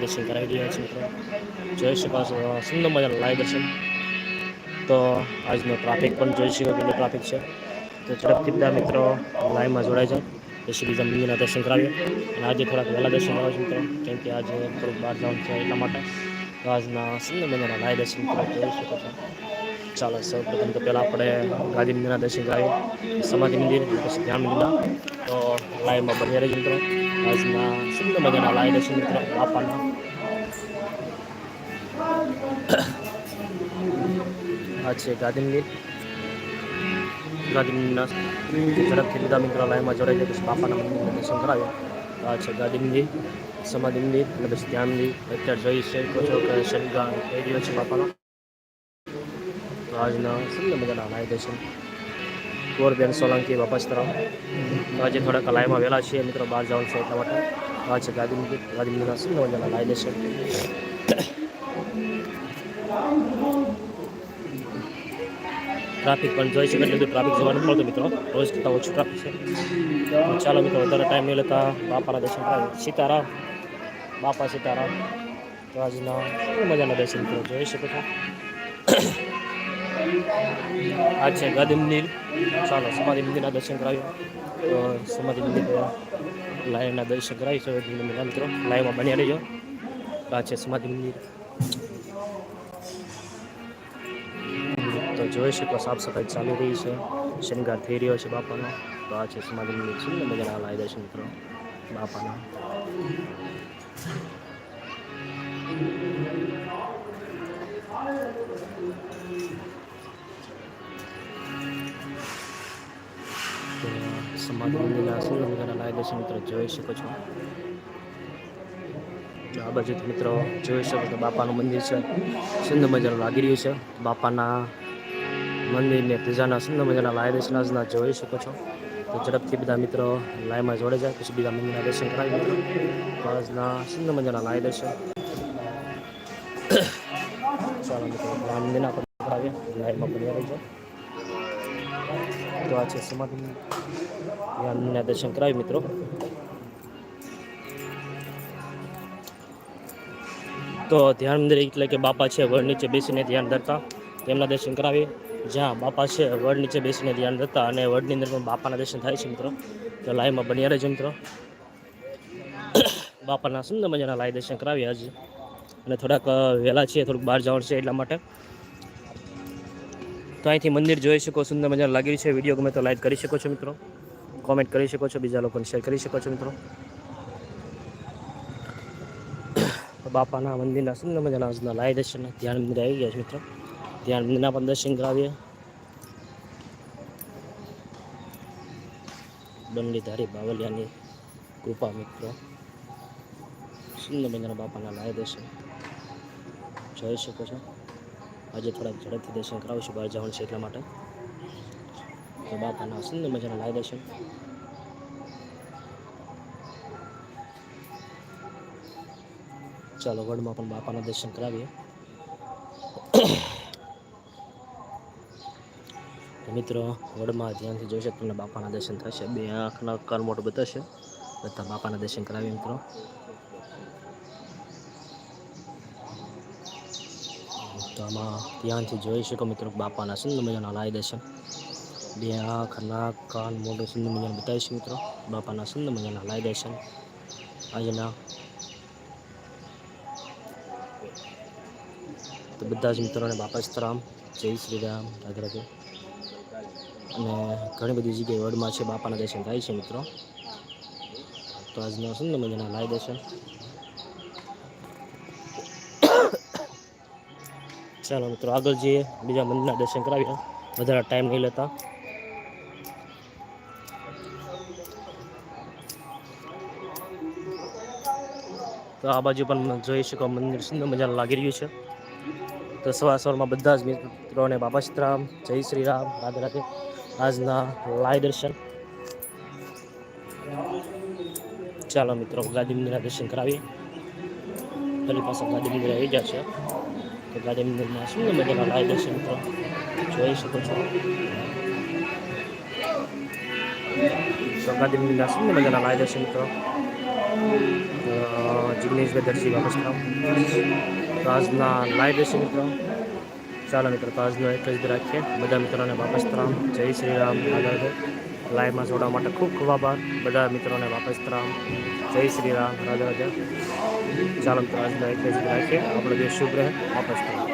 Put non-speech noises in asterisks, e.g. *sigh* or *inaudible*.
દર્શન કરાવી રહ્યા છે મિત્રો. જોઈ શકો છો સુંદર મજાના લાઈવ દર્શન. તો આજનો ટ્રાફિક પણ જોઈ શકો કેટલો ટ્રાફિક છે. તો ઝડપથી બધા મિત્રો લાઈવમાં જોડાય જાય પછી બીજા મંદિરના દર્શન કરાવીએ. અને આજે થોડાક વહેલા દર્શન કરાવે છે મિત્રો. કેમ કે આજે થોડુંક બહાર જવાનું છે એટલા માટે. તો આજના સુંદર મજાના લાઈવ દર્શન જોઈ શકો છો. ચાલો સૌ પ્રથમ તો પહેલાં આપણે ગાંધી મંદિરના દર્શન કરાવીએ. સમાધિ મંદિર, પછી ધ્યાન મંદિરના તો લાઈવમાં બની રહેજો મિત્રો. આજના સુંદર મજાના લાઈવ દર્શન મિત્રો. બાપાના આ છે મંદિર ગાંધી મંદિરના ઝડપથી લીધા મિત્રો લાઈનમાં જોડાઈ જાય પછી બાપાના મંદિરના દર્શન કરાવ્યા. આ છે ગાંધી મંદિર સમાધિ મંદિર અને પછી ધ્યાન મંદિર અત્યારે જોઈ શકો છો કે શનિગાર થઈ રહ્યો છે બાપાનો. તો આજના સુંદર મજાના લાઈવ દર્શન. ગોરબેન સોલંકી વાપસ તરફ આજે થોડાક લાઈમાં વહેલા છીએ. મિત્રો બહાર જવાનું છે એટલા માટે. મંદિર ગાંધી મંદિરના સુંદર મજાના લાઈવ દર્શન ટ્રાફિક પણ જોઈ શકે એટલું ટ્રાફિક જોવા નથી મળતું મિત્રો. રોજ કરતાં ઓછું ટ્રાફિક છે. ચાલો મિત્રો, વધારે ટાઈમ નહીં લેતા, બાપાના દર્શન કરાવીએ. સીતારામ, બાપા સીતારામ, તો આજના મજાના દર્શન મિત્રો, જોઈ શકો છો. આ છે ગાંધી મંદિર. ચાલો, સમાધિ મંદિરના દર્શન કરાવીએ. તો સમાધિ મંદિર લાઈવના દર્શન કરાવીશું ધીમે મિત્રો લાઈવમાં બન્યા રહીજો. આ છે સમાધિ મંદિર. તો જોઈ શકો, સાફ સફાઈ ચાલી રહી છે. શણગાર થઈ રહ્યો છે બાપાનો. તો આ છે સમાધિ મંદિર સુંદર મજાના લાવી દર્શન મિત્રો બાપાના. સમાધિ મંદિરના સુંદર મજાના લાવી દર્શન મિત્રો જોઈ શકો છો. આ બાજુથી મિત્રો જોઈ શકો તો બાપાનું મંદિર છે. સુંદર મજાનું લાગી રહ્યું છે. બાપાના મંદિરને ત્રીજાના સુંદર મજાના લાય દર્શન જોઈ શકો છો. તો ઝડપથી બધા મિત્રો લાઈમાં જોડે જાય, પછી બીજા મંદિરના દર્શન કરાવી મિત્રો આજના સુંદર મજાના લાય દર્શન ચાલો મિત્રો મંદિરના પણ કરાવીએ લાયમાં બન્યા રહીજો તો આ છે સમાધિ મંદિરના દર્શન કરાવી મિત્રો. તો ધ્યાન મંદિર એટલે કે બાપા છે, વડ નીચે બેસીને ધ્યાન ધરતા, તેમના દર્શન કરાવી જ્યાં બાપા છે, વડ નીચે બેસીને ધ્યાન ધરતા અને વડની અંદર પણ બાપાના દર્શન થાય છે, મિત્રો. તો લાઈવમાં બન્યા રહેજો, મિત્રો. *coughs* બાપાના સુંદર મજાના લાઈ દર્શન કરાવી આજે. અને થોડાક વહેલા છીએ, થોડુંક બહાર જવાનું છે એટલા માટે. તો અહીંથી મંદિર જોઈ શકો, સુંદર મજાનું લાગી છે. વીડિયો ગમે તો લાઈક કરી શકો છો મિત્રો. કોમેન્ટ કરી શકો છો, બીજા લોકોને શેર કરી શકો છો મિત્રો. બાપાના મંદિરના સુંદર મજાના આજના લાય દર્શન ધ્યાન મંદિર આવી ગયા છે મિત્રો. ધ્યાન મંદિરના પણ દર્શન કરાવીએ. દંડીધારી બાવલિયાની કૃપા મિત્રો. સુંદર મજાના બાપાના લાય દર્શન જોઈ શકો છો. આજે થોડાક ઝડપથી દર્શન કરાવીશું, બહાર જવાનું છે એટલા માટે. તો બાપાના સુંદર મજાના? લાય દર્શન. ચાલો, વડમાં પણ બાપાના દર્શન કરાવીએ. મિત્રો, વડમાં ધ્યાનથી જોઈ શકો, તમને બાપાના દર્શન થશે. બે આંખના કરમોટ મોટો બતાવશે. બધા બાપાના દર્શન કરાવીએ મિત્રો. તો આમાં ધ્યાનથી જોઈ શકો મિત્રો બાપાના સુંદર મજાના લાવી દેશે બે આંખ, નાક, કાન, મોઢું સુંદર મજાનું બતાવીશું મિત્રો. બાપાના સુંદર મજાના લાવી દેશે આજના તો બધા જ મિત્રોને બાપા સ્તરામ જય શ્રી રામ. રાધે રાધે અને ઘણી બધી જગ્યાએ વર્ડમાં છે બાપાના દર્શન થાય છે મિત્રો. તો આજના સુંદર મજાના લાવી દર્શન ચાલો મિત્રો, આગળ જઈએ. બીજા મંદિરના દર્શન કરાવીએ. વધારે ટાઈમ નહીં લેતા. તો આ બાજુ પણ જોઈ શકો મંદિર સુંદર મજાનું લાગી રહ્યું છે. તો સવાર સવારમાં બધા જ મિત્રોને બાબા સીતારામ જય શ્રી રામ, રાધે રાધે. આજના લાય દર્શન. ચાલો મિત્રો ગાંધી મંદિરના દર્શન કરાવીએ. ફરી પાછા ગાંધી મંદિર આવી ગયા છે. તો ગાંધી મંદિરમાં સુંદર મજાના લાઈ દર્શન મિત્રો? જોઈ શકો છો. તો ગાંધી મંદિરના સુંદર મજાના લાય દર્શન મિત્રો? જિગ્નેશભાઈ દરજી વાપસ રામ તો આજના લાઈવ રહેશે મિત્રો. ચાલો મિત્રો, તો આજનો એક જ રાખીએ બધા મિત્રોને વાપસ રામ જય શ્રી રામ. આગળ લાઈવમાં જોડવા માટે ખૂબ ખૂબ આભાર. બધા મિત્રોને વાપસ રામ જય શ્રી રામ. રાજા રાજા ચાલો મિત્રો, આજનો એક જ રાખીએ આપણો દેશ શુભ રહે, વાપસ રામ